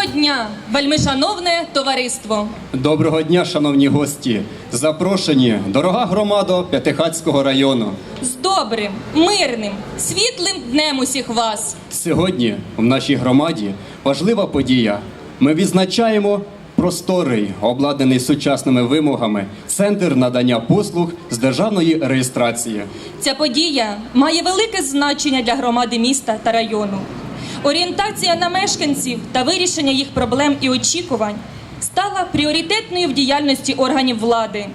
Доброго дня, вельмишановне товариство! Доброго дня, шановні гості! Запрошені, дорога громада П'ятихатського району. З добрим, мирним, світлим днем усіх вас! Сьогодні в нашій громаді важлива подія. Ми відзначаємо просторий, обладнаний сучасними вимогами, центр надання послуг з державної реєстрації. Ця подія має велике значення для громади міста та району. Орієнтація на мешканців та вирішення їх проблем і очікувань стала пріоритетною в діяльності органів влади.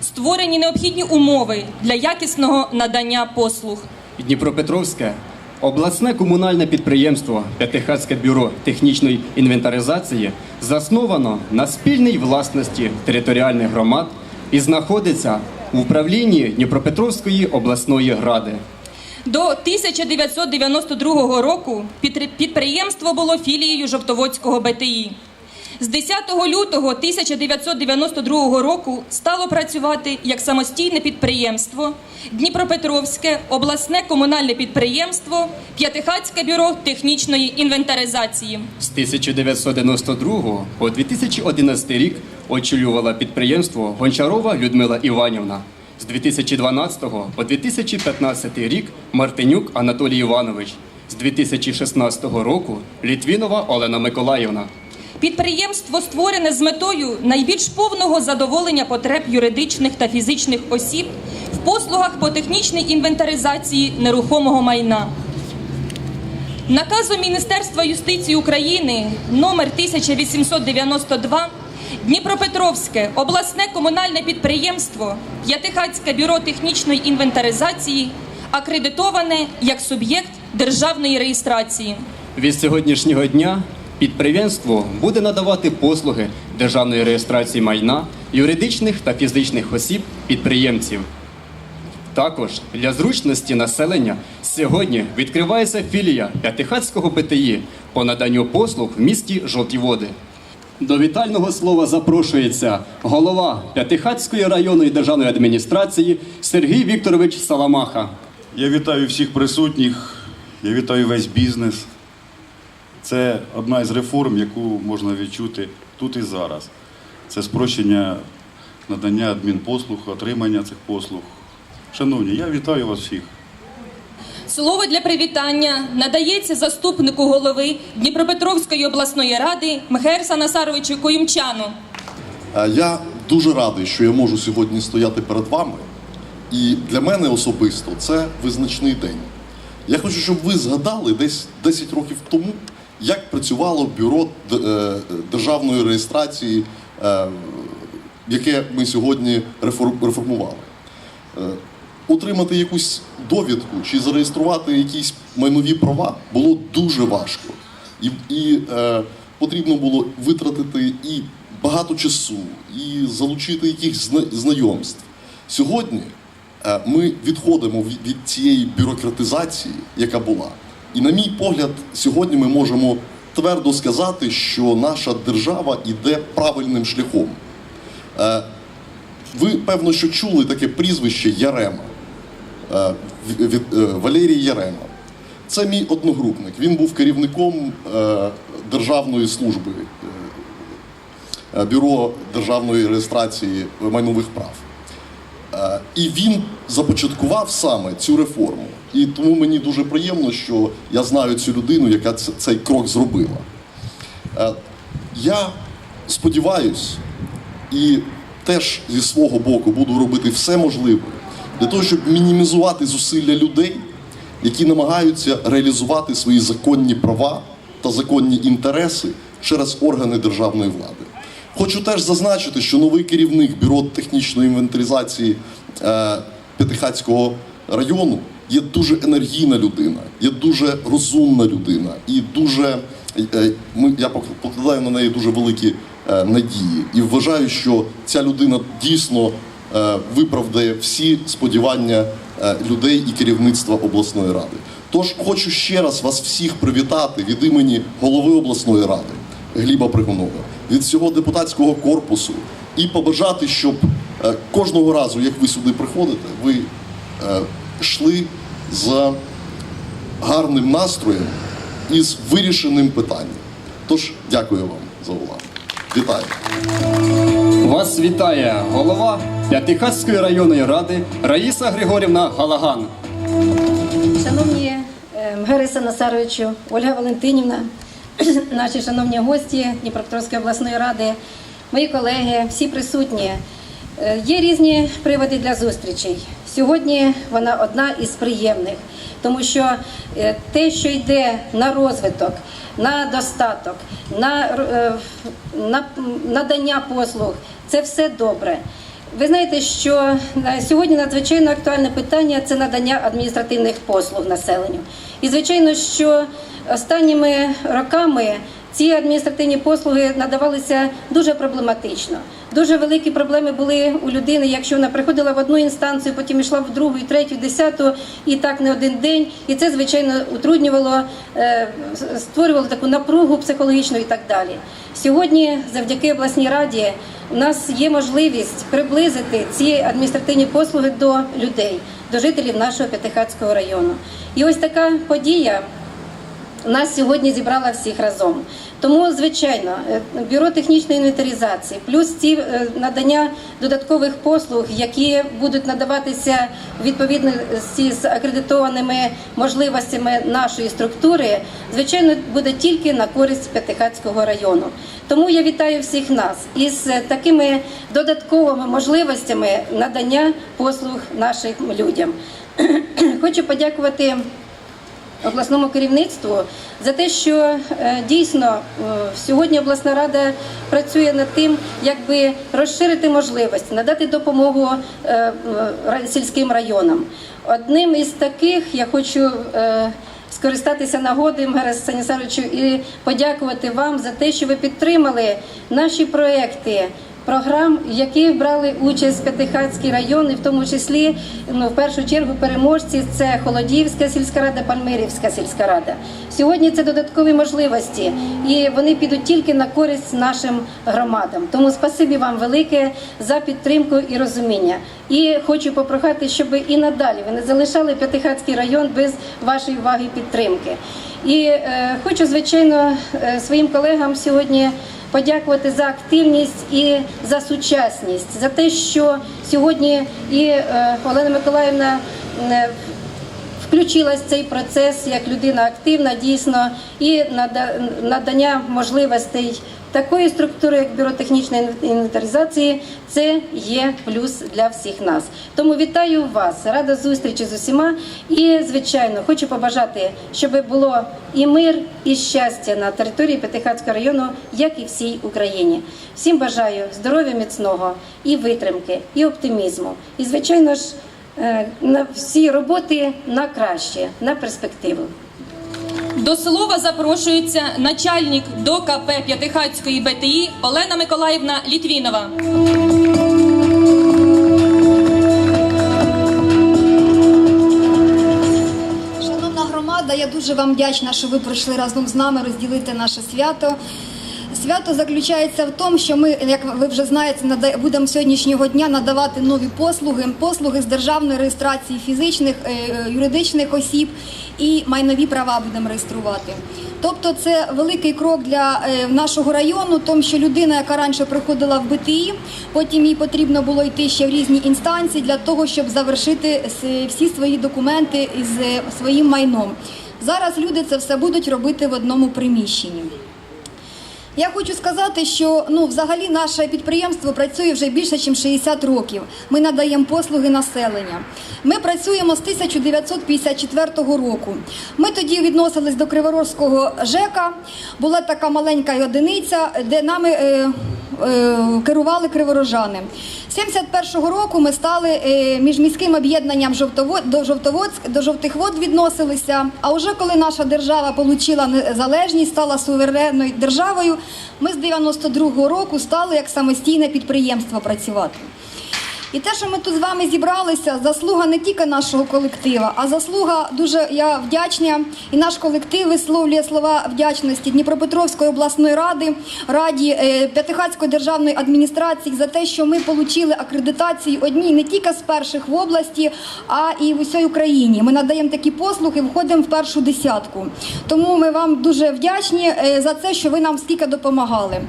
Створені необхідні умови для якісного надання послуг. Дніпропетровське обласне комунальне підприємство П'ятихатське бюро технічної інвентаризації засновано на спільній власності територіальних громад і знаходиться у управлінні Дніпропетровської обласної ради. До 1992 року підприємство було філією Жовтоводського БТІ. З 10 лютого 1992 року стало працювати як самостійне підприємство Дніпропетровське обласне комунальне підприємство П'ятихатське бюро технічної інвентаризації. З 1992 по 2011 рік очолювала підприємство Гончарова Людмила Іванівна. З 2012 по 2015 рік Мартинюк Анатолій Іванович. З 2016 року Літвінова Олена Миколаївна. Підприємство створене з метою найбільш повного задоволення потреб юридичних та фізичних осіб в послугах по технічній інвентаризації нерухомого майна. Наказом Міністерства юстиції України номер 1892 Дніпропетровське обласне комунальне підприємство П'ятихатське бюро технічної інвентаризації акредитоване як суб'єкт державної реєстрації. Від сьогоднішнього дня підприємство буде надавати послуги державної реєстрації майна юридичних та фізичних осіб підприємців. Також для зручності населення сьогодні відкривається філія П'ятихатського ПТІ по наданню послуг в місті Жовті Води. До вітального слова запрошується голова П'ятихатської районної державної адміністрації Сергій Вікторович Саламаха. Я вітаю всіх присутніх, я вітаю весь бізнес. Це одна із реформ, яку можна відчути тут і зараз. Це спрощення надання адмінпослуг, отримання цих послуг. Шановні, я вітаю вас всіх. Слово для привітання надається заступнику голови Дніпропетровської обласної ради Мехерса Насаровичу Коюмчану. Е, Я дуже радий, що я можу сьогодні стояти перед вами. І для мене особисто це визначний день. Я хочу, щоб ви згадали десь 10 років тому, як працювало бюро е, державної реєстрації, е, яке ми сьогодні реформували. Отримати якусь довідку чи зареєструвати якісь майнові права було дуже важко. І, і е, потрібно було витратити і багато часу, і залучити якихось знайомств. Сьогодні е, ми відходимо від, від цієї бюрократизації, яка була. І, на мій погляд, сьогодні ми можемо твердо сказати, що наша держава йде правильним шляхом. Е, ви, певно, що чули таке прізвище Ярема. Е, е, Валерій Ярема. Це мій одногрупник. Він був керівником е, державної служби бюро державної реєстрації майнових прав. І він започаткував саме цю реформу. І тому мені дуже приємно, що я знаю цю людину, яка цей крок зробила. Я сподіваюсь, і теж зі свого боку буду робити все можливе для того, щоб мінімізувати зусилля людей, які намагаються реалізувати свої законні права та законні інтереси через органи державної влади. Хочу теж зазначити, що новий керівник бюро технічної інвентаризації е, П'ятихатського району є дуже енергійна людина, є дуже розумна людина і дуже е, ми, я покладаю на неї дуже великі е, надії. І вважаю, що ця людина дійсно е, виправдає всі сподівання е, людей і керівництва обласної ради. Тож хочу ще раз вас всіх привітати від імені голови обласної ради Гліба Пригунова, від всього депутатського корпусу і побажати, щоб е, кожного разу, як ви сюди приходите, ви е, йшли з гарним настроєм і з вирішеним питанням. Тож дякую вам за увагу. Вітаю! Вас вітає голова П'ятихатської районної ради Раїса Григорівна Галаган. Шановні е, Мгери Санасаровичу, Ольга Валентинівна, наші шановні гості Дніпропетровської обласної ради, мої колеги, всі присутні. Е, Є різні приводи для зустрічей. Сьогодні вона одна із приємних, тому що е, те, що йде на розвиток, на достаток, на надання послуг, це все добре. Ви знаєте, що е, сьогодні надзвичайно актуальне питання це надання адміністративних послуг населенню. І звичайно, що останніми роками ці адміністративні послуги надавалися дуже проблематично. Дуже великі проблеми були у людини, якщо вона приходила в одну інстанцію, потім йшла в другу, і третю, десяту, і так не один день. І це звичайно утруднювало, е, створювало таку напругу психологічну і так далі. Сьогодні, завдяки обласній раді, у нас є можливість приблизити ці адміністративні послуги до людей, до жителів нашого П'ятихатського району. І ось така подія нас сьогодні зібрала всіх разом. Тому, звичайно, е, бюро технічної інвентаризації, плюс ці е, надання додаткових послуг, які будуть надаватися у відповідності з акредитованими можливостями нашої структури, звичайно, буде тільки на користь П'ятихатського району. Тому я вітаю всіх нас із е, такими додатковими можливостями надання послуг нашим людям. Хочу подякувати обласному керівництву за те, що е, дійсно е, сьогодні обласна рада працює над тим, якби розширити можливості, надати допомогу е, сільським районам. Одним із таких я хочу. Скористатися нагодою, Мгере Станісаровичу, і подякувати вам за те, що ви підтримали наші проекти програм, яких брали участь П'ятихатський район, і в тому числі ну, в першу чергу переможці це Холодівська сільська рада, Пальмирівська сільська рада. Сьогодні це додаткові можливості, і вони підуть тільки на користь нашим громадам. Тому спасибі вам велике за підтримку і розуміння. І хочу попрохати, щоб і надалі ви не залишали П'ятихатський район без вашої уваги і підтримки. І е, хочу, звичайно, е, своїм колегам сьогодні подякувати за активність і за сучасність, за те, що сьогодні і е, Олена Миколаївна е, включилась в цей процес як людина активна, дійсно, і нада- надання можливостей такої структури, як бюро технічної інвентаризації, це є плюс для всіх нас. Тому вітаю вас, рада зустрічі з усіма. І, звичайно, хочу побажати, щоб було і мир, і щастя на території П'ятихатського району, як і всій Україні. Всім бажаю здоров'я міцного і витримки, і оптимізму. І, звичайно ж, е, на всі роботи на краще, на перспективу. До слова запрошується начальник ДОКП П'ятихатської БТІ Олена Миколаївна Літвінова. Шановна громада, я дуже вам вдячна, що ви прийшли разом з нами розділити наше свято. Свято заключається в тому, що ми, як ви вже знаєте, будемо сьогоднішнього дня надавати нові послуги, послуги з державної реєстрації фізичних, е, е, юридичних осіб і майнові права будемо реєструвати. Тобто це великий крок для е, нашого району, тому що людина, яка раніше приходила в БТІ, потім їй потрібно було йти ще в різні інстанції для того, щоб завершити всі свої документи е, своїм майном. Зараз люди це все будуть робити в одному приміщенні. Я хочу сказати, що ну, взагалі наше підприємство працює вже більше, ніж 60 років. Ми надаємо послуги населення. Ми працюємо з 1954 року. Ми тоді відносились до Криворожського ЖЕКа. Була така маленька одиниця, де нами е, е, керували криворожани. З 71-го року ми стали між міжміським об'єднанням до Жовтоводськ, до жовтих вод відносилися. А вже коли наша держава отримала незалежність, стала суверенною державою, ми з 92-го року стали як самостійне підприємство працювати. І те, що ми тут з вами зібралися, заслуга не тільки нашого колектива, а заслуга дуже я вдячна. І наш колектив висловлює слова вдячності Дніпропетровської обласної ради, раді е, П'ятихатської державної адміністрації за те, що ми отримали акредитацію одній не тільки з перших в області, а і в усій Україні. Ми надаємо такі послуги, входимо в першу десятку. Тому ми вам дуже вдячні е, за це, що ви нам стільки допомагали.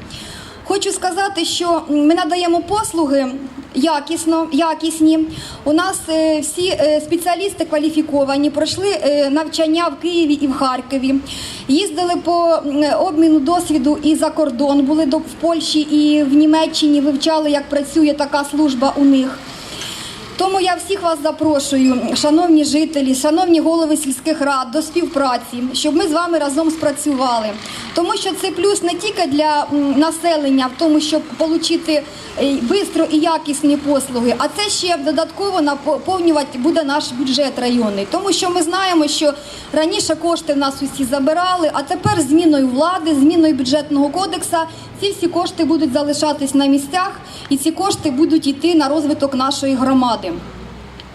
Хочу сказати, що ми надаємо послуги якісно, якісні. У нас е, всі е, спеціалісти кваліфіковані, пройшли е, навчання в Києві і в Харкові. Їздили по обміну досвіду і за кордон, були в Польщі і в Німеччині, вивчали, як працює така служба у них. Тому я всіх вас запрошую, шановні жителі, шановні голови сільських рад, до співпраці, щоб ми з вами разом спрацювали. Тому що це плюс не тільки для населення, в тому, щоб отримати швидко і якісні послуги, а це ще додатково наповнювати буде наш бюджет районний. Тому що ми знаємо, що раніше кошти в нас усі забирали, а тепер зміною влади, зміною бюджетного кодексу, ці всі кошти будуть залишатись на місцях, і ці кошти будуть йти на розвиток нашої громади.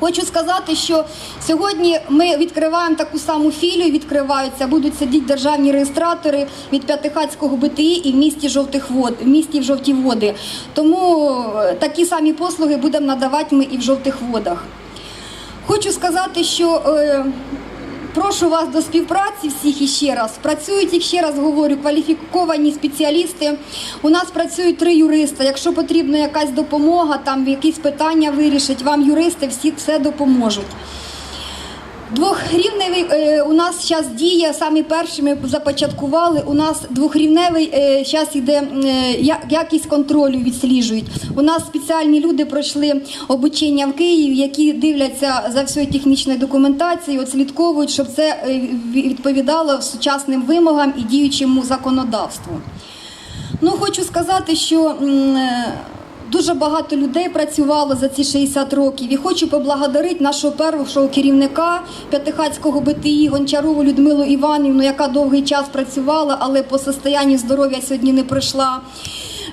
Хочу сказати, що сьогодні ми відкриваємо таку саму філію, відкриваються, будуть сидіти державні реєстратори від П'ятихатського БТІ і в місті Жовтих Вод, в місті в Жовті Води. Тому е, такі самі послуги будемо надавати ми і в жовтих водах. Хочу сказати, що е, прошу вас до співпраці всіх іще раз. Працюють, як ще раз говорю, кваліфіковані спеціалісти. У нас працюють три юриста. Якщо потрібна якась допомога, там якісь питання вирішить, вам юристи всі все допоможуть. Двохрівневий е, у нас зараз діє, самі перші ми започаткували. У нас двохрівневий зараз іде е, якість контролю відсліджують. У нас спеціальні люди пройшли обучення в Києві, які дивляться за всією технічною документацією, отслідковують, щоб це е, відповідало сучасним вимогам і діючому законодавству. Ну, хочу сказати, що е, дуже багато людей працювало за ці 60 років. І хочу поблагодарити нашого першого керівника П'ятихатського БТІ Гончарову Людмилу Іванівну, яка довгий час працювала, але по состоянню здоров'я сьогодні не прийшла.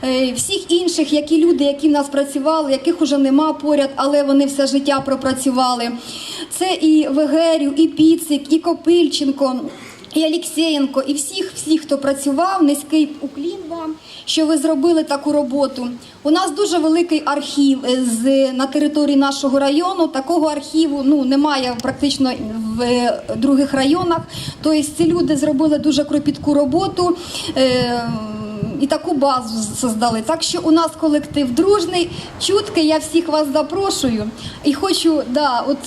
Е, Всіх інших, які люди, які в нас працювали, яких уже нема поряд, але вони все життя пропрацювали. Це і Вегерів, і Піцик, і Копильченко. І Алексєєнко, і всіх, всіх, хто працював, низький уклін вам, що ви зробили таку роботу. У нас дуже великий архів е, з, на території нашого району. Такого архіву ну, немає практично в е, других районах. Тобто ці люди зробили дуже кропітку роботу. Е, і таку базу создали. Так що у нас колектив дружний, чуткий. Я всіх вас запрошую і хочу да, от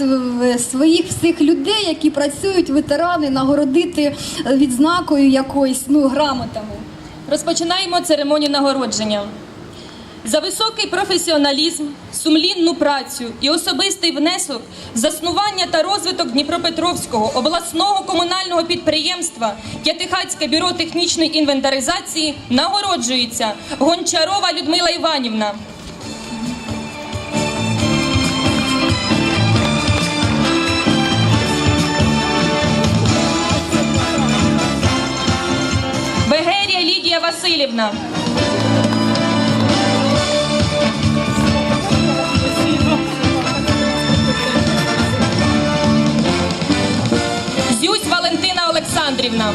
своїх всіх людей, які працюють, ветерани, нагородити відзнакою якоюсь, ну грамотами. Розпочинаємо церемонію нагородження. За високий професіоналізм, сумлінну працю і особистий внесок в заснування та розвиток Дніпропетровського обласного комунального підприємства П'ятихацьке бюро технічної інвентаризації нагороджується Гончарова Людмила Іванівна. Васильівна. Зюсь Валентина Олександрівна.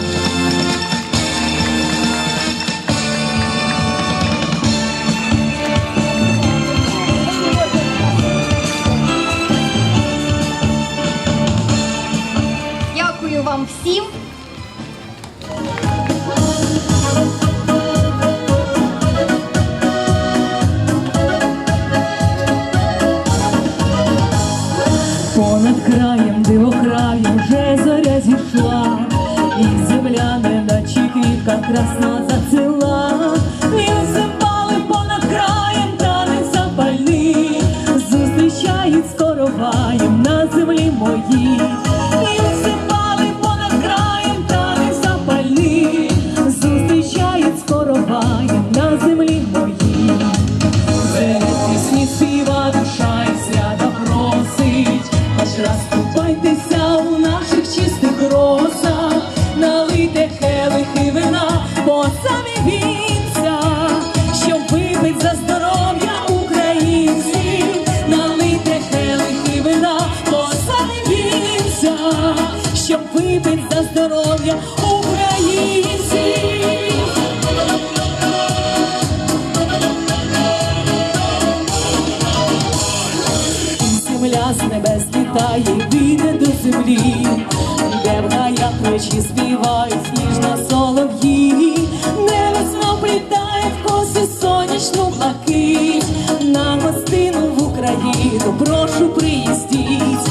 Плечі співають ніжно солов'ї, не весно плітає в коси сонячну блакить, на гостину в Україну прошу приїздіть,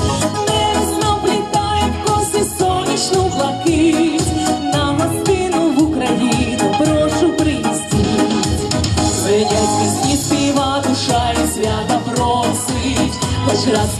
не весно плітає в коси сонячну блакить, на гостину в Україну прошу приїздіть. Звенять пісні співа, душа і свята просить, хоч раз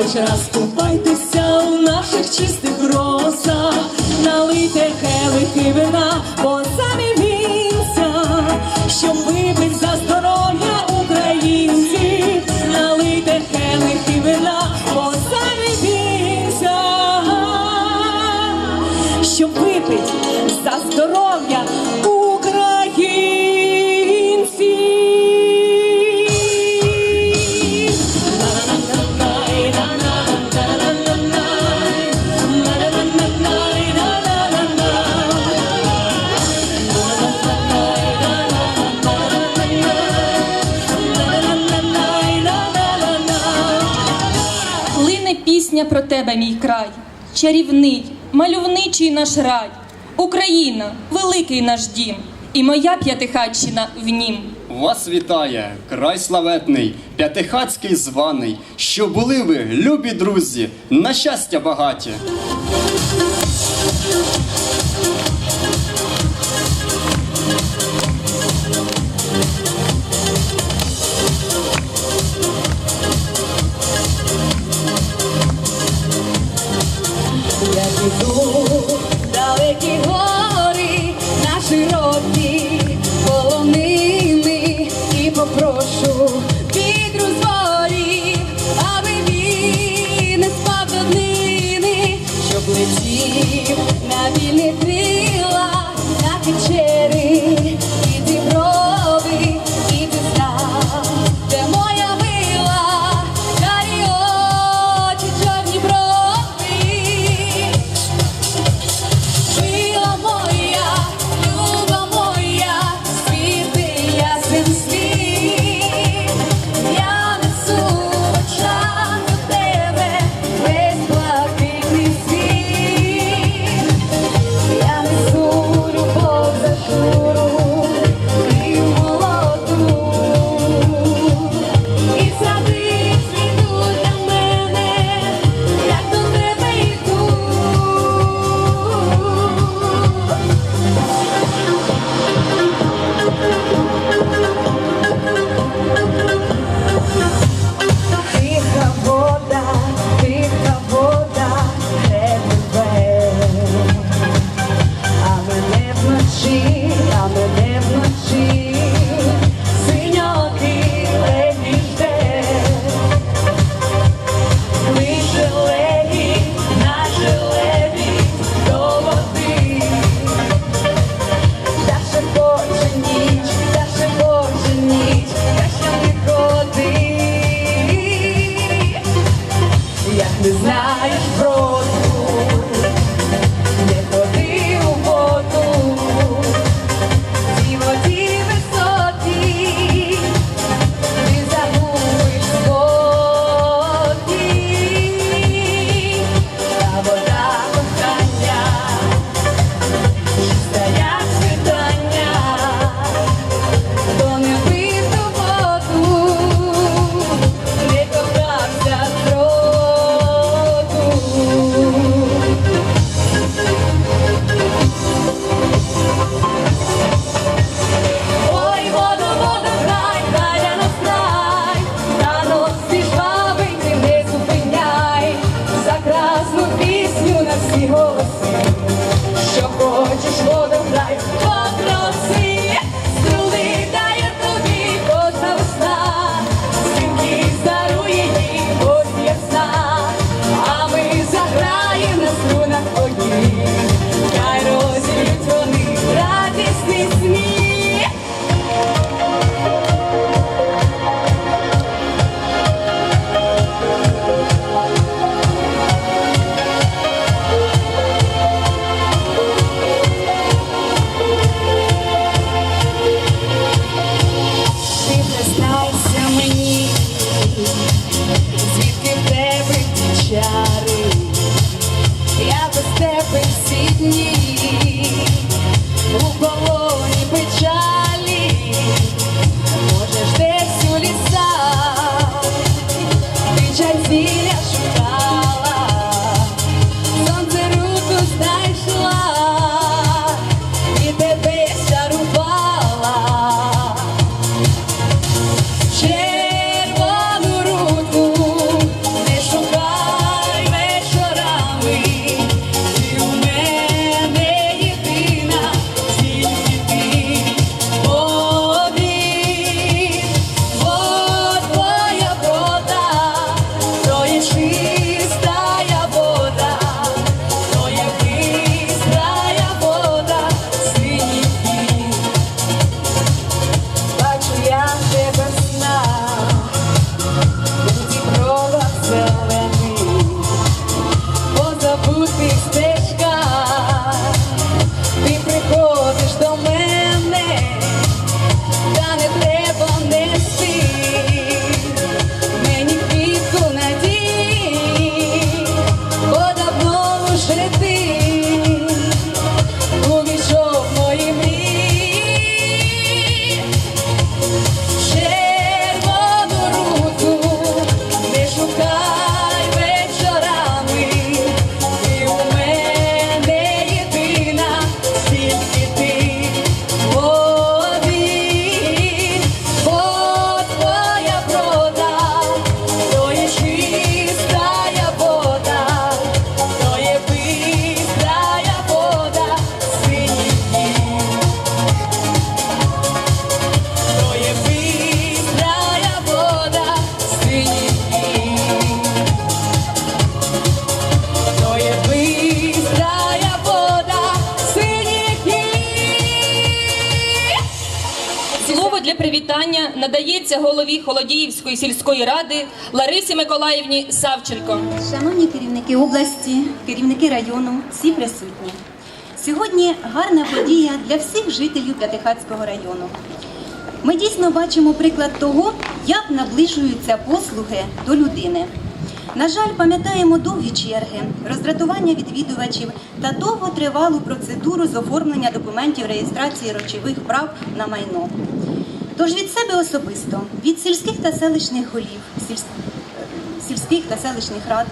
хоч раз купайтеся у наших чистих росах, налийте келихи вина, бо самі вінця, щоб випить за здоров'я українців, налийте келихи вина, бо самі вінця, щоб випить за здоров'я про тебе, мій край, чарівний, мальовничий наш рай. Україна, великий наш дім, і моя п'ятихатщина в нім. Вас вітає край славетний, п'ятихацький званий, що були ви, любі друзі, на щастя багаті. Я піду в далекі гори, Миколаївні Савченко. Шановні керівники області, керівники району, всі присутні. Сьогодні гарна подія для всіх жителів П'ятихатського району. Ми дійсно бачимо приклад того, як наближуються послуги до людини. На жаль, пам'ятаємо довгі черги, роздратування відвідувачів та довготривалу процедуру з оформлення документів реєстрації речових прав на майно. Тож від себе особисто, від сільських та селищних голів, сільсь- сільських та селищних рад.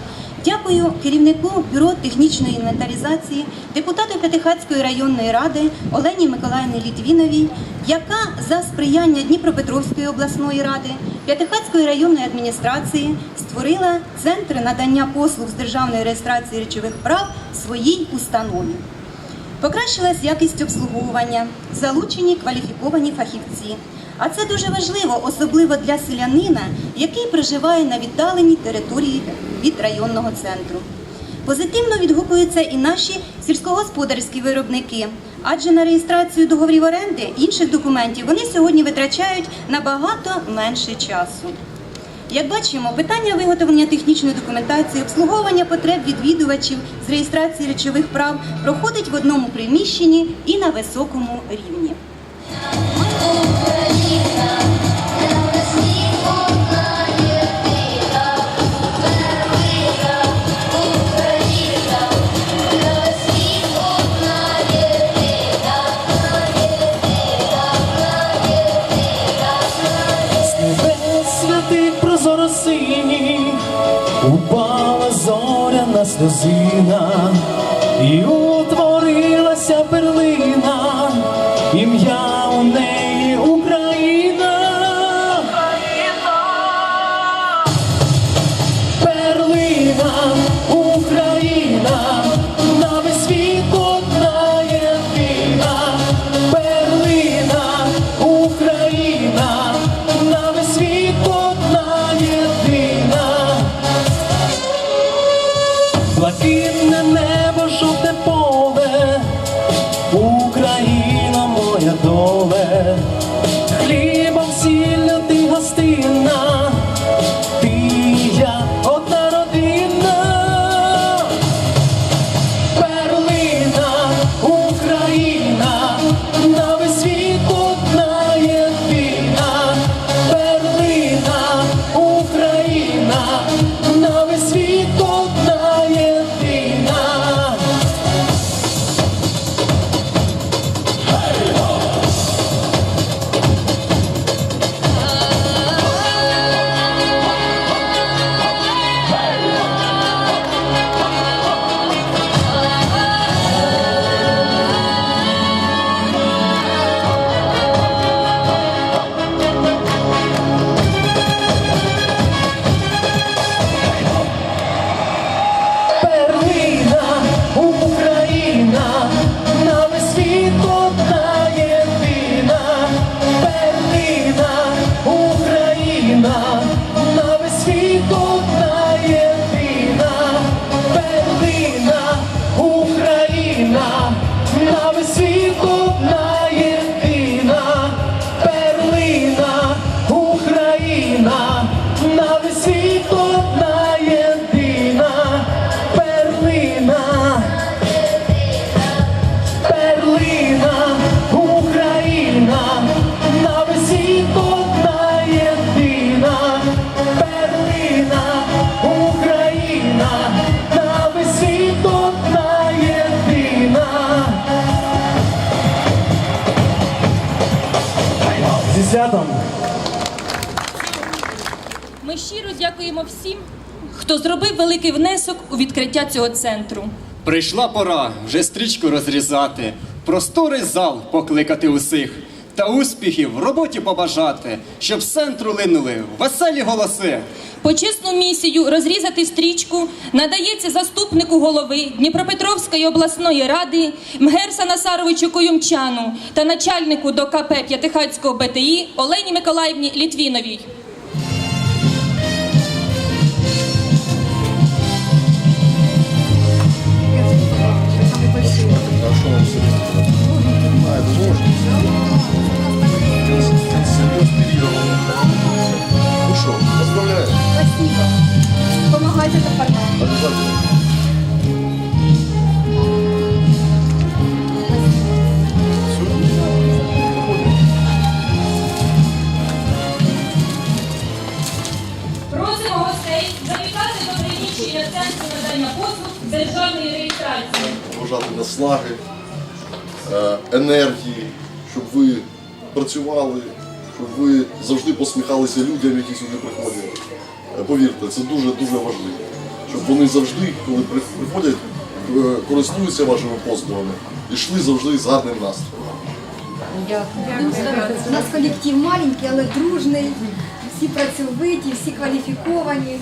Дякую керівнику бюро технічної інвентаризації, депутату П'ятихатської районної ради Олені Миколаївні Літвіновій, яка за сприяння Дніпропетровської обласної ради, П'ятихатської районної адміністрації створила центр надання послуг з державної реєстрації речових прав своїй установі. Покращилась якість обслуговування, залучені кваліфіковані фахівці. А це дуже важливо, особливо для селянина, який проживає на віддаленій території від районного центру. Позитивно відгукуються і наші сільськогосподарські виробники, адже на реєстрацію договорів оренди інших документів вони сьогодні витрачають набагато менше часу. Як бачимо, питання виготовлення технічної документації, обслуговування потреб відвідувачів з реєстрації речових прав проходить в одному приміщенні і на високому рівні. Definitely. Дякуємо всім, хто зробив великий внесок у відкриття цього центру. Прийшла пора вже стрічку розрізати, просторий зал покликати усіх та успіхів в роботі побажати, щоб з центру линули веселі голоси. Почесну місію розрізати стрічку надається заступнику голови Дніпропетровської обласної ради Мгерса Насаровичу Коюмчану та начальнику ДОКП П'ятихатського БТІ Олені Миколаївні Літвіновій. Посміхалися людям, які сюди приходять. Е, Повірте, це дуже-дуже важливо. Щоб вони завжди, коли приходять, е, користуються вашими послугами, і йшли завжди з гарним настроєм. У нас колектив маленький, але дружний. Всі працьовиті, всі кваліфіковані.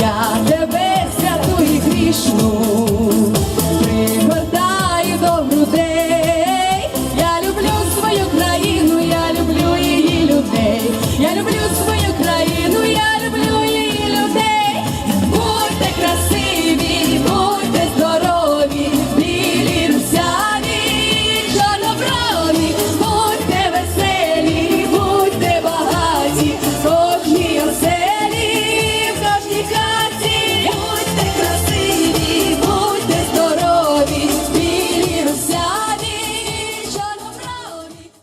Я тебе святу і грішну пригортаю